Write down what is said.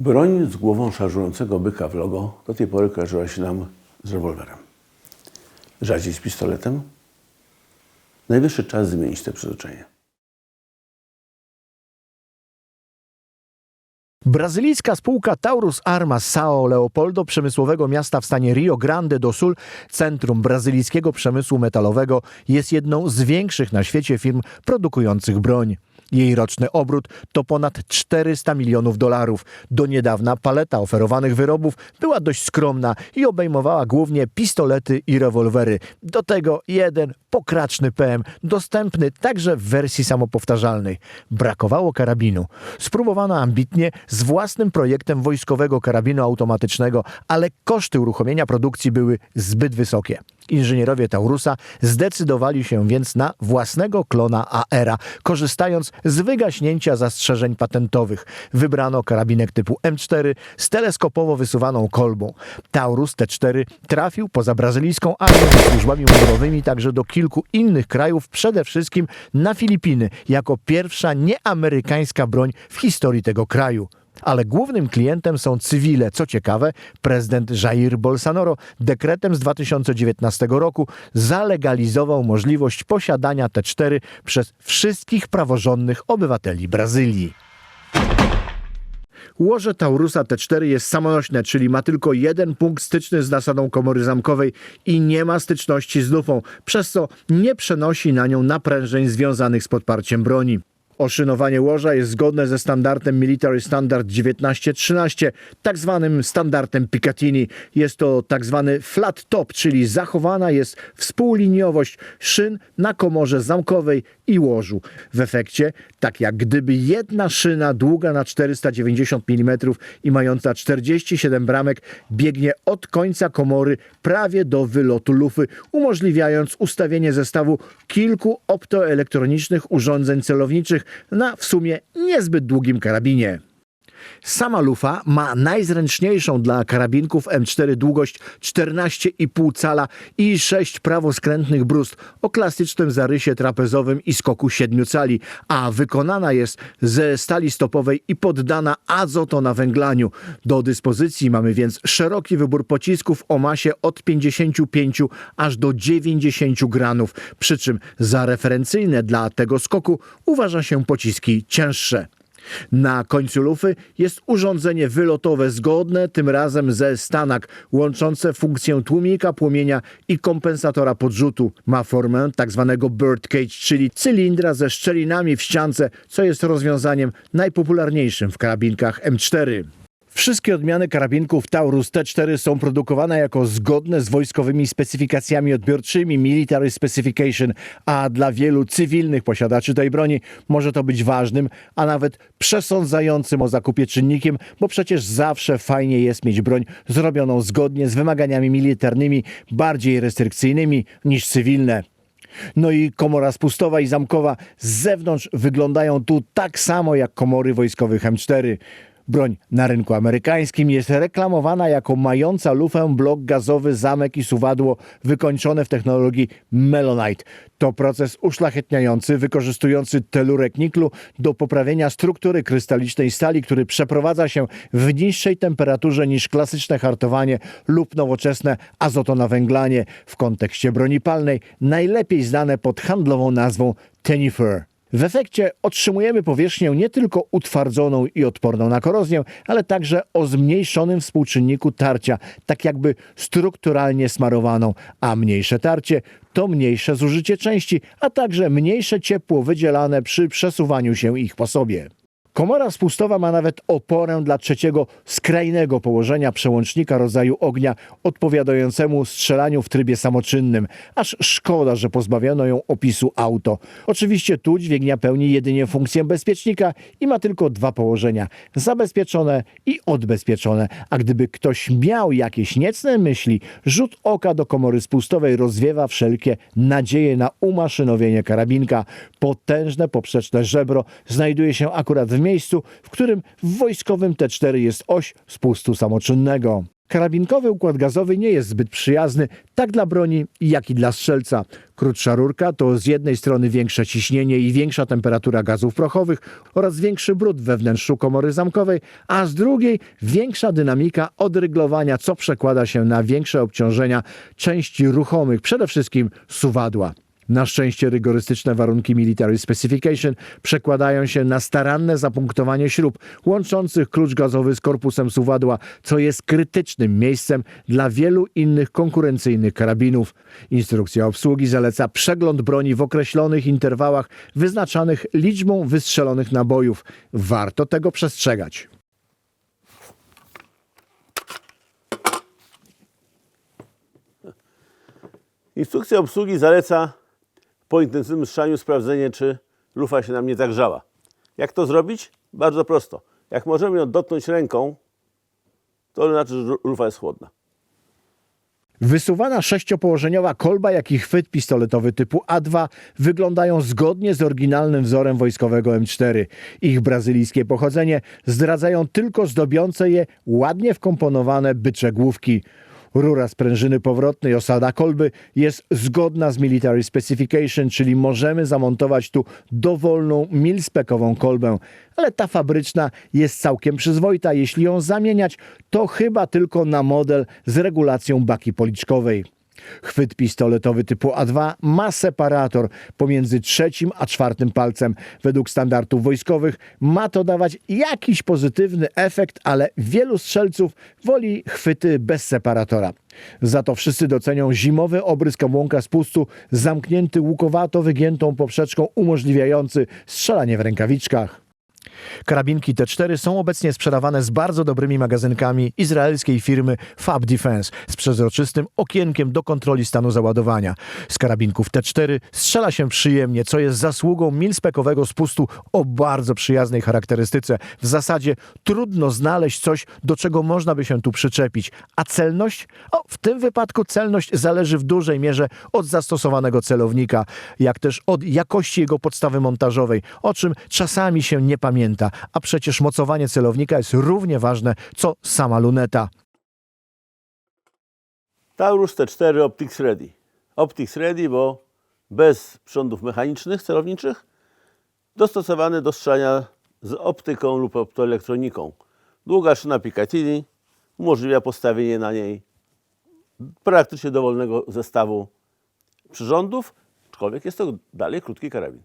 Broń z głową szarżującego byka w logo do tej pory kojarzyła się nam z rewolwerem. Rzadziej z pistoletem. Najwyższy czas zmienić te przyzwyczajenie. Brazylijska spółka Taurus Armas Sao Leopoldo, przemysłowego miasta w stanie Rio Grande do Sul, centrum brazylijskiego przemysłu metalowego, jest jedną z większych na świecie firm produkujących broń. Jej roczny obrót to ponad 400 milionów dolarów. Do niedawna paleta oferowanych wyrobów była dość skromna i obejmowała głównie pistolety i rewolwery. Do tego jeden pokraczny PM, dostępny także w wersji samopowtarzalnej. Brakowało karabinu. Spróbowano ambitnie z własnym projektem wojskowego karabinu automatycznego, ale koszty uruchomienia produkcji były zbyt wysokie. Inżynierowie Taurusa zdecydowali się więc na własnego klona AERA, korzystając z wygaśnięcia zastrzeżeń patentowych. Wybrano karabinek typu M4 z teleskopowo wysuwaną kolbą. Taurus T4 trafił poza brazylijską armią i służbami mundurowymi także do kilku innych krajów, przede wszystkim na Filipiny, jako pierwsza nieamerykańska broń w historii tego kraju. Ale głównym klientem są cywile. Co ciekawe, prezydent Jair Bolsonaro dekretem z 2019 roku zalegalizował możliwość posiadania T4 przez wszystkich praworządnych obywateli Brazylii. Łoże Taurusa T4 jest samonośne, czyli ma tylko jeden punkt styczny z nasadą komory zamkowej i nie ma styczności z lufą, przez co nie przenosi na nią naprężeń związanych z podparciem broni. Oszynowanie łoża jest zgodne ze standardem Military Standard 1913, tak zwanym standardem Picatinny. Jest to tak zwany flat top, czyli zachowana jest współliniowość szyn na komorze zamkowej i łożu. W efekcie, tak jak gdyby jedna szyna długa na 490 mm i mająca 47 bramek biegnie od końca komory prawie do wylotu lufy, umożliwiając ustawienie zestawu kilku optoelektronicznych urządzeń celowniczych na w sumie niezbyt długim karabinie. Sama lufa ma najzręczniejszą dla karabinków M4 długość 14,5 cala i 6 prawoskrętnych brust o klasycznym zarysie trapezowym i skoku 7 cali, a wykonana jest ze stali stopowej i poddana azotonawęglaniu. Do dyspozycji mamy więc szeroki wybór pocisków o masie od 55 aż do 90 granów, przy czym za referencyjne dla tego skoku uważa się pociski cięższe. Na końcu lufy jest urządzenie wylotowe zgodne tym razem ze Stanak, łączące funkcję tłumika płomienia i kompensatora podrzutu. Ma formę tzw. bird cage, czyli cylindra ze szczelinami w ściance, co jest rozwiązaniem najpopularniejszym w karabinkach M4. Wszystkie odmiany karabinków Taurus T4 są produkowane jako zgodne z wojskowymi specyfikacjami odbiorczymi Military Specification, a dla wielu cywilnych posiadaczy tej broni może to być ważnym, a nawet przesądzającym o zakupie czynnikiem, bo przecież zawsze fajnie jest mieć broń zrobioną zgodnie z wymaganiami militarnymi, bardziej restrykcyjnymi niż cywilne. No i komora spustowa i zamkowa z zewnątrz wyglądają tu tak samo jak komory wojskowych M4. Broń na rynku amerykańskim jest reklamowana jako mająca lufę blok gazowy, zamek i suwadło wykończone w technologii Melonite. To proces uszlachetniający, wykorzystujący telurek niklu do poprawienia struktury krystalicznej stali, który przeprowadza się w niższej temperaturze niż klasyczne hartowanie lub nowoczesne azotonawęglanie. W kontekście broni palnej najlepiej znane pod handlową nazwą Tenifer. W efekcie otrzymujemy powierzchnię nie tylko utwardzoną i odporną na korozję, ale także o zmniejszonym współczynniku tarcia, tak jakby strukturalnie smarowaną, a mniejsze tarcie to mniejsze zużycie części, a także mniejsze ciepło wydzielane przy przesuwaniu się ich po sobie. Komora spustowa ma nawet oporę dla trzeciego skrajnego położenia przełącznika rodzaju ognia odpowiadającemu strzelaniu w trybie samoczynnym. Aż szkoda, że pozbawiono ją opisu auto. Oczywiście tu dźwignia pełni jedynie funkcję bezpiecznika i ma tylko dwa położenia. Zabezpieczone i odbezpieczone. A gdyby ktoś miał jakieś niecne myśli, rzut oka do komory spustowej rozwiewa wszelkie nadzieje na umaszynowienie karabinka. Potężne poprzeczne żebro znajduje się akurat w miejscu, w którym w wojskowym T4 jest oś spustu samoczynnego. Karabinkowy układ gazowy nie jest zbyt przyjazny tak dla broni, jak i dla strzelca. Krótsza rurka to z jednej strony większe ciśnienie i większa temperatura gazów prochowych oraz większy brud we wnętrzu komory zamkowej, a z drugiej większa dynamika odryglowania, co przekłada się na większe obciążenia części ruchomych, przede wszystkim suwadła. Na szczęście rygorystyczne warunki Military Specification przekładają się na staranne zapunktowanie śrub łączących klucz gazowy z korpusem suwadła, co jest krytycznym miejscem dla wielu innych konkurencyjnych karabinów. Instrukcja obsługi zaleca przegląd broni w określonych interwałach wyznaczanych liczbą wystrzelonych nabojów. Warto tego przestrzegać. Instrukcja obsługi zaleca po intensywnym strzaniu sprawdzenie, czy lufa się nam nie zagrzała. Jak to zrobić? Bardzo prosto. Jak możemy ją dotknąć ręką, to znaczy, że lufa jest chłodna. Wysuwana sześciopołożeniowa kolba, jak i chwyt pistoletowy typu A2 wyglądają zgodnie z oryginalnym wzorem wojskowego M4. Ich brazylijskie pochodzenie zdradzają tylko zdobiące je ładnie wkomponowane bycze główki. Rura sprężyny powrotnej osada kolby jest zgodna z Military Specification, czyli możemy zamontować tu dowolną milspekową kolbę. Ale ta fabryczna jest całkiem przyzwoita. Jeśli ją zamieniać, to chyba tylko na model z regulacją baki policzkowej. Chwyt pistoletowy typu A2 ma separator pomiędzy trzecim a czwartym palcem. Według standardów wojskowych ma to dawać jakiś pozytywny efekt, ale wielu strzelców woli chwyty bez separatora. Za to wszyscy docenią zimowy obrys kabłonka z pustu, zamknięty łukowato wygiętą poprzeczką umożliwiający strzelanie w rękawiczkach. Karabinki T4 są obecnie sprzedawane z bardzo dobrymi magazynkami izraelskiej firmy Fab Defense z przezroczystym okienkiem do kontroli stanu załadowania. Z karabinków T4 strzela się przyjemnie, co jest zasługą milspekowego spustu o bardzo przyjaznej charakterystyce. W zasadzie trudno znaleźć coś, do czego można by się tu przyczepić. A celność? O, w tym wypadku celność zależy w dużej mierze od zastosowanego celownika, jak też od jakości jego podstawy montażowej, o czym czasami się nie pamięta. A przecież mocowanie celownika jest równie ważne, co sama luneta. Taurus T4 Optics Ready. Optics Ready, bo bez prządów mechanicznych, celowniczych, dostosowany do strzelania z optyką lub optoelektroniką. Długa szyna Picatinny umożliwia postawienie na niej praktycznie dowolnego zestawu przyrządów, aczkolwiek jest to dalej krótki karabin.